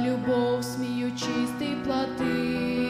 любов, сміючись, ти плати.